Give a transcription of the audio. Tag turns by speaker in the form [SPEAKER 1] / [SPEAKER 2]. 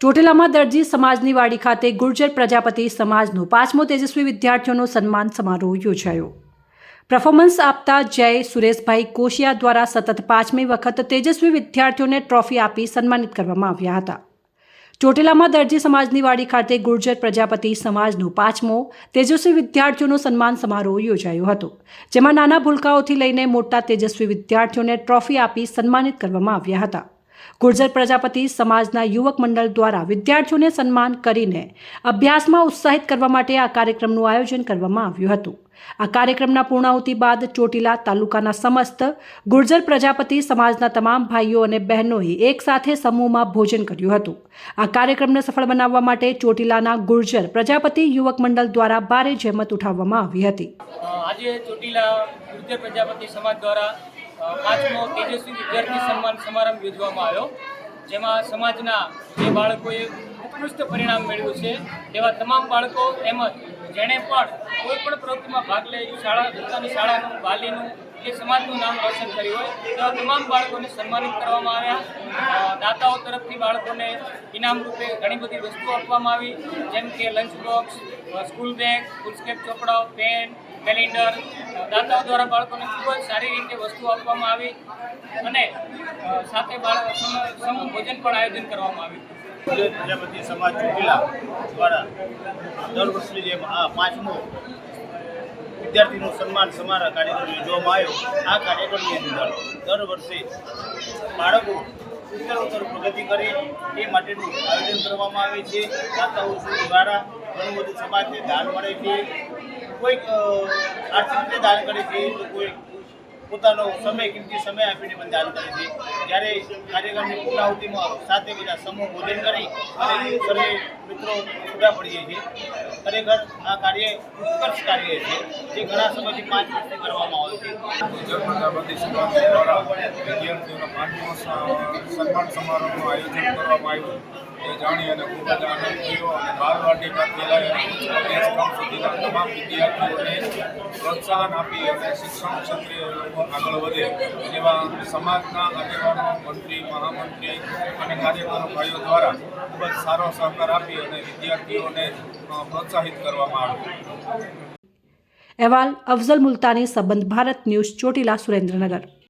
[SPEAKER 1] ચોટીલામાં દરજી સમાજની વાડી ખાતે ગુર્જર પ્રજાપતિ સમાજનો પાંચમો તેજસ્વી વિદ્યાર્થીઓનો સન્માન સમારોહ યોજાયો. પરફોર્મન્સ આપતા જય સુરેશભાઈ કોશિયા દ્વારા સતત પાંચમી વખત તેજસ્વી વિદ્યાર્થીઓને ટ્રોફી આપી સન્માનિત કરવામાં આવ્યા હતા. ચોટીલામાં દરજી સમાજની વાડી ખાતે ગુર્જર પ્રજાપતિ સમાજનો પાંચમો તેજસ્વી વિદ્યાર્થીઓનો સન્માન સમારોહ યોજાયો હતો, જેમાં નાના ભૂલકાઓથી લઈને મોટા તેજસ્વી વિદ્યાર્થીઓને ટ્રોફી આપી સન્માનિત કરવામાં આવ્યા હતા. ગુર્જર પ્રજાપતિ સમાજના યુવક મંડળ દ્વારા વિદ્યાર્થીઓને સન્માન કરીને અભ્યાસમાં ઉત્સાહિત કરવા માટે આ કાર્યક્રમનું આયોજન કરવામાં આવ્યું હતું. આ કાર્યક્રમના પૂર્ણાહુતિ બાદ ચોટીલા તાલુકાના સમસ્ત ગુર્જર પ્રજાપતિ સમાજના તમામ ભાઈઓ અને બહેનોએ એકસાથે સમૂહમાં ભોજન કર્યું હતું. આ કાર્યક્રમને સફળ બનાવવા માટે ચોટીલાના ગુર્જર પ્રજાપતિ યુવક મંડળ દ્વારા ભારે જહેમત ઉઠાવવામાં આવી હતી.
[SPEAKER 2] આજે ચોટીલા ગુર્જર પ્રજાપતિ સમાજ દ્વારા પાંચમો તેજસ્વી વિદ્યાર્થી સન્માન સમારંભ યોજવામાં આવ્યો, જેમાં સમાજના જે બાળકોએ ઉત્કૃષ્ટ પરિણામ મેળવ્યું છે, તેવા તમામ બાળકો તેમજ જેણે પણ કોઈ પણ પ્રવૃત્તિમાં ભાગ લઈ શાળા, પોતાની શાળાનું, વાલીનું, કે સમાજનું નામ રોશન કર્યું હોય, તેવા તમામ બાળકોને સન્માનિત કરવામાં આવ્યા. દાતાઓ તરફથી બાળકોને ઇનામ રૂપે ઘણી બધી વસ્તુઓ આપવામાં આવી, જેમ કે lunch box school bag foolscap ચોપડાઓ pen calendar, દાતાઓ દ્વારા બાળકોને ખૂબ જ સારી રીતે વસ્તુ આપવામાં આવી અને સાથે બાળક સમૂહ ભોજન પણ આયોજન કરવામાં આવ્યું.
[SPEAKER 3] પ્રજાપતિ સમાજ ચોટીલા દ્વારા દર વર્ષની જેમ આ પાંચમો વિદ્યાર્થીનું સન્માન સમારોહ કાર્યક્રમ યોજવામાં આવ્યો. આ કાર્યક્રમની અંદર દર વર્ષે બાળકો ઉત્તરોત્તર પ્રગતિ કરે એ માટેનું આયોજન કરવામાં આવે છે. દાતાઓ દ્વારા ઘણું બધું સમાજને દાન મળે છે. કોઈક આર્થિક રીતે દાન કરે છે, તો કોઈ પોતાનો સમય કિંમતી સમય આપીને પણ દાન કરે છે. જ્યારે કાર્યક્રમની પૂર્ણાહુતિમાં સાથે બધા સમૂહ ભોજન કરી અને સર્વે મિત્રો છૂટા પડીએ છીએ. ખરેખર આ કાર્ય ઉત્કર્ષ કાર્ય છે, જે ઘણા સમયથી પાંચ વર્ષથી કરવામાં આવે છે.
[SPEAKER 4] સમાજ દ્વારા વિદ્યાર્થીઓના પાંચ સ- સન્માન સમારોહનું આયોજન કરવામાં આવ્યું. જાણી અને જ આનંદ અને તમામ વિદ્યાર્થીઓને પ્રોત્સાહન આપી અને શિક્ષણ ક્ષેત્રે આગળ વધે એવા સમાજના આગેવાનો, મંત્રી, મહામંત્રી અને કાર્યકરો ભાઈઓ દ્વારા ખૂબ જ સારો સહકાર આપી અને વિદ્યાર્થીઓને પ્રોત્સાહિત કરવામાં આવ્યું.
[SPEAKER 1] અહેવાલ અફઝલ મુલતાની સંબંધ ભારત ન્યૂઝ ચોટીલા સુરેન્દ્રનગર.